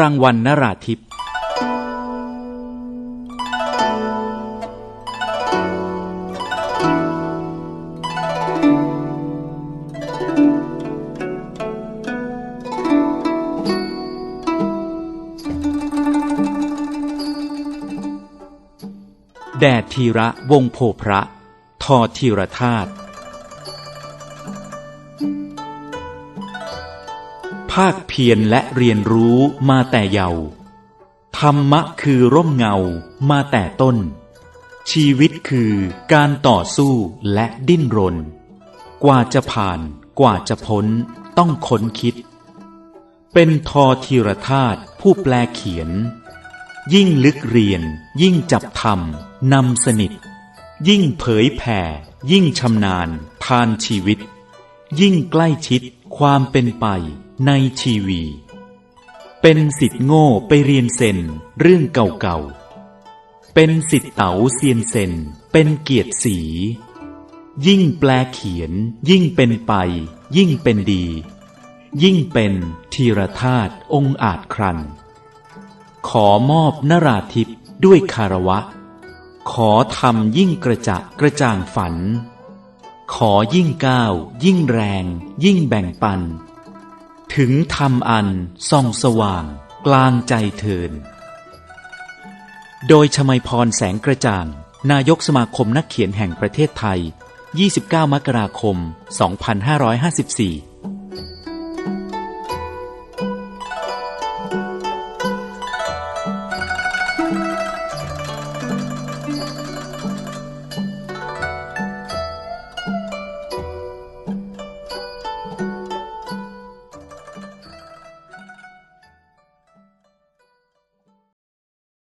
รางวัลนราธิปแดดทีระวงโพพระ ทอทีระธาตุ ภาคเพียรและเรียนรู้มาแต่เยาว์ธรรมะคือร่มเงามาแต่ต้น ชีวิตคือการต่อสู้และดิ้นรน กว่าจะผ่านกว่าจะพ้นต้องค้นคิด เป็นทอทีรธาตุผู้แปลเขียน ยิ่งลึกเรียน ยิ่งจับทำนำสนิท ยิ่งเผยแผ่ ยิ่งชำนาญ ทานชีวิต ยิ่งใกล้ชิดความเป็นไป ในชีวี เป็นสิทธิ์โง่ไปเรียนเซนเรื่องเก่าๆ เป็นสิทธิ์เต๋าเซียนเซนเป็นเกียรติสี ยิ่งแปลเขียน ยิ่งเป็นไป ยิ่งเป็นดี ยิ่งเป็นทีรธาตุองค์อาจครัน ขอมอบนราธิปด้วยคารวะ ขอทำยิ่งกระจะกระจ่างฝัน ขอยิ่งก้าว ยิ่งแรง ยิ่งแบ่งปัน ถึงทำอันส่องสว่างกลางใจเทิน โดยชมัยพรแสงกระจ่าง นายกสมาคมนักเขียนแห่งประเทศไทย 29 มกราคม 2554